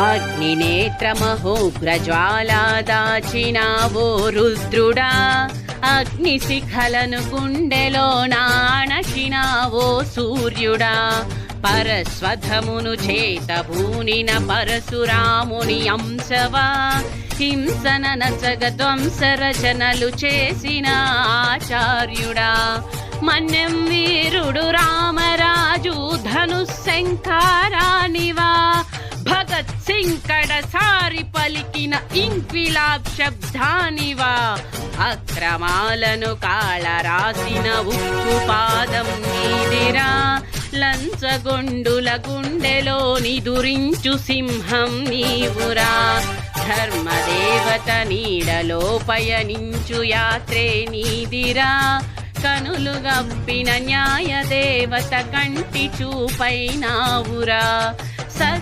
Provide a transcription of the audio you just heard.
అగ్నినేత్రమహోగ్రజ్వాలా దాచినావో రుద్రుడా. అగ్ని శిఖలను గుండెలో నాణకినావో సూర్యుడా. పరస్వధమును చేత భూనిన పరశురాముని అంశవా. హింసన నచగ ధ్వంస రచనలు చేసిన ఆచార్యుడా. మన్యం వీరుడు రామరాజు ధనుశంకారానివా భగత్ పలికిన ఇంక్విలాబ్ శబ్దానివా. అక్రమాలను కాళ రాసిన ఉక్కు పాదం నీదిరా. లంచగొండుల గుండెలో నిదురించు సింహం నీవురా. ధర్మదేవత నీడలో పయనించు యాత్రే నీదిరా. కనులు గప్పిన న్యాయ దేవత కంటి చూపైనావురా